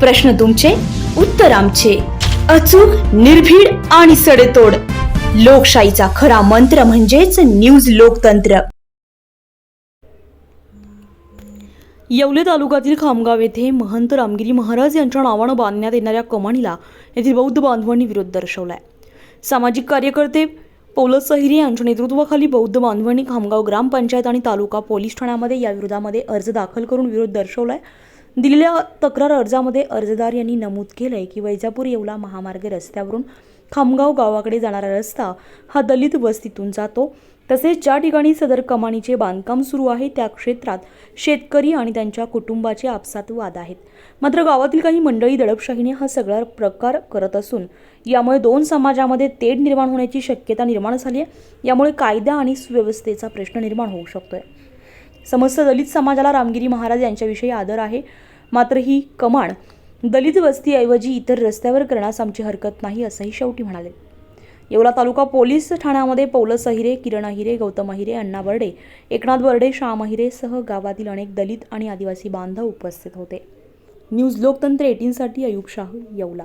प्रश्न तुमचे उत्तर आमचे. अचूक निर्भीड आणि सडेतोड. लोकशाहीचा खरा मंत्र म्हणजेच न्यूज लोकतंत्र. येवले तालुक्यातील खामगाव येथे महंत रामगिरी महाराज यांच्या नावानं बांधण्यात येणाऱ्या कमानीला येथील बौद्ध बांधवांनी विरोध दर्शवलाय. सामाजिक कार्यकर्ते पौलस सहिरे यांच्या नेतृत्वाखाली बौद्ध बांधवांनी खामगाव ग्रामपंचायत आणि तालुका पोलीस ठाण्यामध्ये या विरोधामध्ये अर्ज दाखल करून विरोध दर्शवलाय. दिलेल्या तक्रार अर्जामध्ये अर्जदार यांनी नमूद केलं आहे की वैजापूर येवला महामार्ग रस्त्यावरून खामगाव गावाकडे जाणारा रस्ता हा दलित वस्तीतून जातो. तसेच ज्या ठिकाणी सदर कमानीचे बांधकाम सुरू आहे त्या क्षेत्रात शेतकरी आणि त्यांच्या कुटुंबाचे आपसात वाद आहेत. मात्र गावातील काही मंडळी दडपशाहीने हा सगळा प्रकार करत असून यामुळे दोन समाजामध्ये तेढ निर्माण होण्याची शक्यता निर्माण झाली आहे. यामुळे कायदा आणि सुव्यवस्थेचा प्रश्न निर्माण होऊ शकतोय. समस्त दलित समाजाला रामगिरी महाराज यांच्याविषयी आदर आहे. मात्र ही कमाण दलित वस्तीऐवजी इतर रस्त्यावर करण्यास आमची हरकत नाही असंही शेवटी म्हणाले. येवला तालुका पोलीस ठाण्यामध्ये पौलस अहिरे किरण अहिरे गौतम अहिरे अण्णा बर्डे एकनाथ बर्डे श्याम अहिरे सह गावातील अनेक दलित आणि आदिवासी बांधव उपस्थित होते. न्यूज लोकतंत्र एटीनसाठी अयुब शाह येवला.